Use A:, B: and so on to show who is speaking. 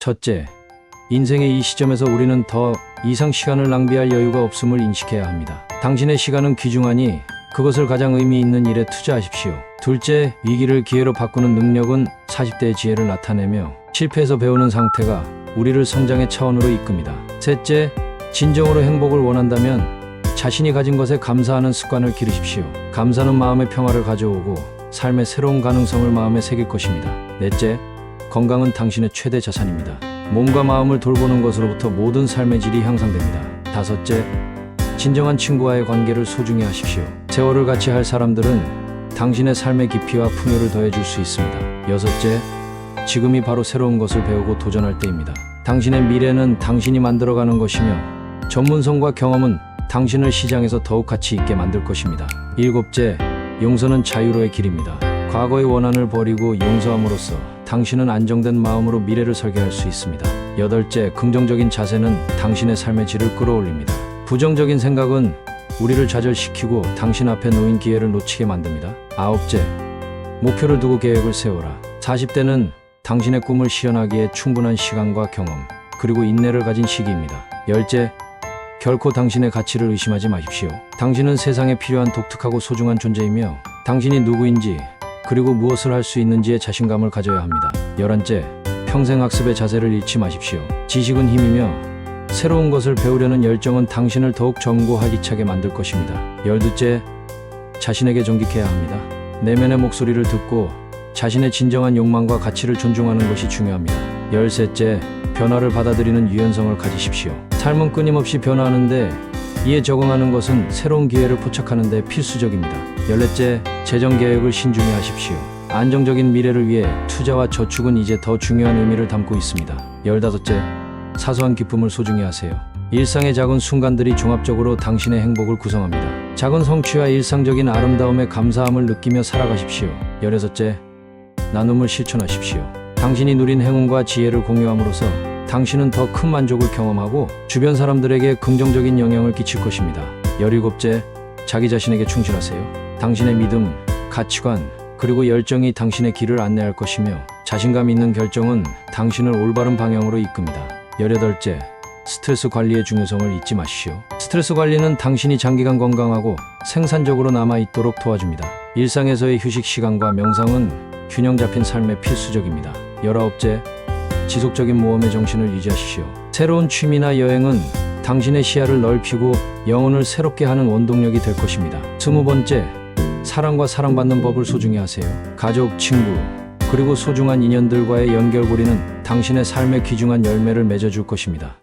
A: 첫째, 인생의 이 시점에서 우리는 더 이상 시간을 낭비할 여유가 없음을 인식해야 합니다. 당신의 시간은 귀중하니 그것을 가장 의미 있는 일에 투자하십시오. 둘째, 위기를 기회로 바꾸는 능력은 40대의 지혜를 나타내며 실패해서 배우는 상태가 우리를 성장의 차원으로 이끕니다. 셋째, 진정으로 행복을 원한다면 자신이 가진 것에 감사하는 습관을 기르십시오. 감사는 마음의 평화를 가져오고 삶의 새로운 가능성을 마음에 새길 것입니다. 넷째, 건강은 당신의 최대 자산입니다. 몸과 마음을 돌보는 것으로부터 모든 삶의 질이 향상됩니다. 다섯째, 진정한 친구와의 관계를 소중히 하십시오. 세월을 같이 할 사람들은 당신의 삶의 깊이와 풍요를 더해줄 수 있습니다. 여섯째, 지금이 바로 새로운 것을 배우고 도전할 때입니다. 당신의 미래는 당신이 만들어가는 것이며 전문성과 경험은 당신을 시장에서 더욱 가치 있게 만들 것입니다. 일곱째, 용서는 자유로의 길입니다. 과거의 원한을 버리고 용서함으로써 당신은 안정된 마음으로 미래를 설계할 수 있습니다. 여덟째, 긍정적인 자세는 당신의 삶의 질을 끌어올립니다. 부정적인 생각은 우리를 좌절시키고 당신 앞에 놓인 기회를 놓치게 만듭니다. 아홉째, 목표를 두고 계획을 세워라. 40대는 당신의 꿈을 실현하기에 충분한 시간과 경험, 그리고 인내를 가진 시기입니다. 열째, 결코 당신의 가치를 의심하지 마십시오. 당신은 세상에 필요한 독특하고 소중한 존재이며 당신이 누구인지 그리고 무엇을 할 수 있는지에 자신감을 가져야 합니다. 열한째, 평생 학습의 자세를 잃지 마십시오. 지식은 힘이며 새로운 것을 배우려는 열정은 당신을 더욱 젊고 활기차게 만들 것입니다. 열두째, 자신에게 존경해야 합니다. 내면의 목소리를 듣고 자신의 진정한 욕망과 가치를 존중하는 것이 중요합니다. 열셋째, 변화를 받아들이는 유연성을 가지십시오. 삶은 끊임없이 변화하는데 이에 적응하는 것은 새로운 기회를 포착하는 데 필수적입니다. 열넷째, 재정 계획을 신중히 하십시오. 안정적인 미래를 위해 투자와 저축은 이제 더 중요한 의미를 담고 있습니다. 열다섯째, 사소한 기쁨을 소중히 하세요. 일상의 작은 순간들이 종합적으로 당신의 행복을 구성합니다. 작은 성취와 일상적인 아름다움에 감사함을 느끼며 살아가십시오. 열여섯째, 나눔을 실천하십시오. 당신이 누린 행운과 지혜를 공유함으로써 당신은 더 큰 만족을 경험하고 주변 사람들에게 긍정적인 영향을 끼칠 것입니다. 열일곱째, 자기 자신에게 충실하세요. 당신의 믿음, 가치관, 그리고 열정이 당신의 길을 안내할 것이며 자신감 있는 결정은 당신을 올바른 방향으로 이끕니다. 열여덟째, 스트레스 관리의 중요성을 잊지 마십시오. 스트레스 관리는 당신이 장기간 건강하고 생산적으로 남아있도록 도와줍니다. 일상에서의 휴식 시간과 명상은 균형 잡힌 삶에 필수적입니다. 열아홉째, 지속적인 모험의 정신을 유지하십시오. 새로운 취미나 여행은 당신의 시야를 넓히고 영혼을 새롭게 하는 원동력이 될 것입니다. 스무 번째, 사랑과 사랑받는 법을 소중히 하세요. 가족, 친구, 그리고 소중한 인연들과의 연결고리는 당신의 삶의 귀중한 열매를 맺어줄 것입니다.